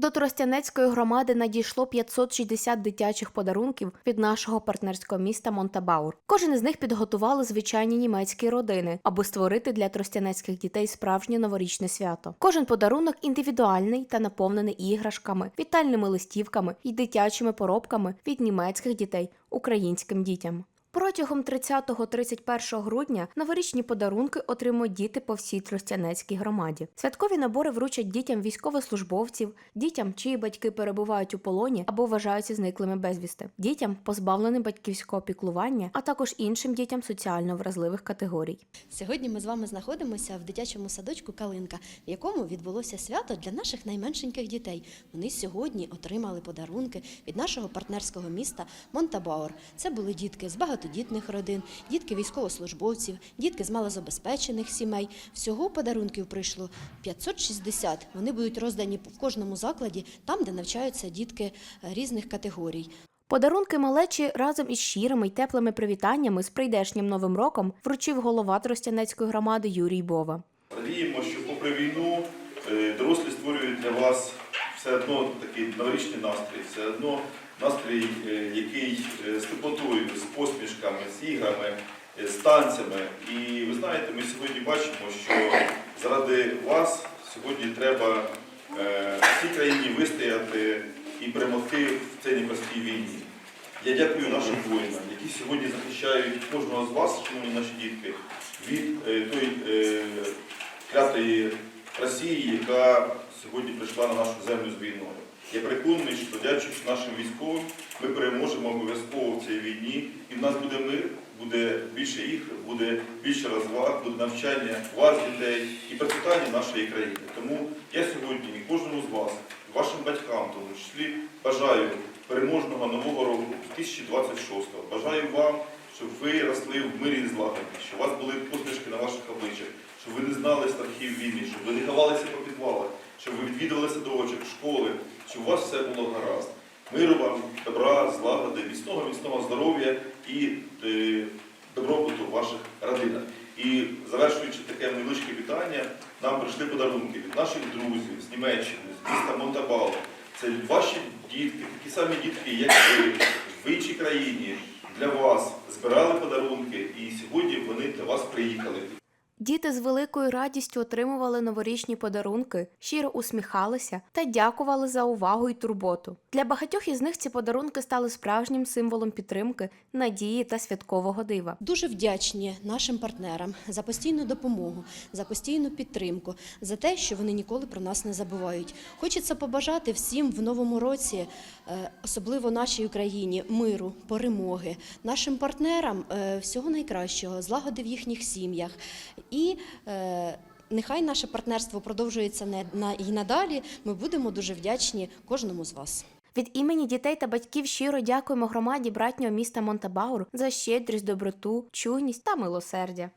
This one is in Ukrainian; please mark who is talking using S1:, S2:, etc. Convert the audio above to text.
S1: До Тростянецької громади надійшло 560 дитячих подарунків від нашого партнерського міста Монтабаур. Кожен із них підготували звичайні німецькі родини, аби створити для тростянецьких дітей справжнє новорічне свято. Кожен подарунок індивідуальний та наповнений іграшками, вітальними листівками і дитячими поробками від німецьких дітей українським дітям. Протягом 30-31 грудня новорічні подарунки отримують діти по всій Тростянецькій громаді. Святкові набори вручать дітям військовослужбовців, дітям, чиї батьки перебувають у полоні або вважаються зниклими безвісти, дітям, позбавленим батьківського піклування, а також іншим дітям соціально вразливих категорій.
S2: Сьогодні ми з вами знаходимося в дитячому садочку Калинка, в якому відбулося свято для наших найменшеньких дітей. Вони сьогодні отримали подарунки від нашого партнерського міста Монтабаур. Це були дітки з багатодітних родин, дітки військовослужбовців, дітки з малозабезпечених сімей. Всього подарунків прийшло 560. Вони будуть роздані в кожному закладі, там, де навчаються дітки е, різних категорій.
S1: Подарунки малечі разом із щирими й теплими привітаннями з прийдешнім новим роком вручив голова Тростянецької громади Юрій Бова.
S3: Радіємо, що попри війну е, дорослі створюють для вас все одно такий новорічний настрій, все одно настрій, е, який е, з теплотою, з посмішками, з іграми, е, з танцями. І ви знаєте, ми сьогодні бачимо, що заради вас сьогодні треба е, всій країні вистояти і перемогти в цій непростій війні. Я дякую нашим воїнам, які сьогодні захищають кожного з вас, шановні наші дітки, від е, тої е, клятої Росії, яка сьогодні прийшла на нашу землю з війною. Я переконаний, що завдячуючи нашим військовим, ми переможемо обов'язково в цій війні, і в нас буде мир, буде більше ігр, буде більше розваг, буде навчання вас, дітей і процвітання нашої країни. Тому я сьогодні і кожному з вас, вашим батькам, тому числі, бажаю переможного нового року 2026-го. Бажаю вам, щоб ви росли в мирі і злагоді, щоб у вас були посмішки на ваших обличчях, щоб ви не знали страхів війни, щоб ви не ховалися по підвалах, щоб ви відвідували садочок, школи, щоб у вас все було гаразд. Миру вам, добра, злагоди, міцного, міцного здоров'я і е, добробуту в ваших родинах. І завершуючи таке невеличке вітання, нам прийшли подарунки від наших друзів з Німеччини, з міста Монтабало. Це ваші дітки, такі самі дітки, як ви, в іншій країні, для вас збирали подарунки, і сьогодні вони для вас приїхали.
S1: Діти з великою радістю отримували новорічні подарунки, щиро усміхалися та дякували за увагу і турботу. Для багатьох із них ці подарунки стали справжнім символом підтримки, надії та святкового дива.
S2: Дуже вдячні нашим партнерам за постійну допомогу, за постійну підтримку, за те, що вони ніколи про нас не забувають. Хочеться побажати всім в новому році, е, особливо нашій Україні, миру, перемоги, нашим партнерам е, всього найкращого, злагоди в їхніх сім'ях. І е, нехай наше партнерство продовжується не- на- і надалі. Ми будемо дуже вдячні кожному з вас.
S1: Від імені дітей та батьків щиро дякуємо громаді братнього міста Монтабаур за щедрість, доброту, чуйність та милосердя.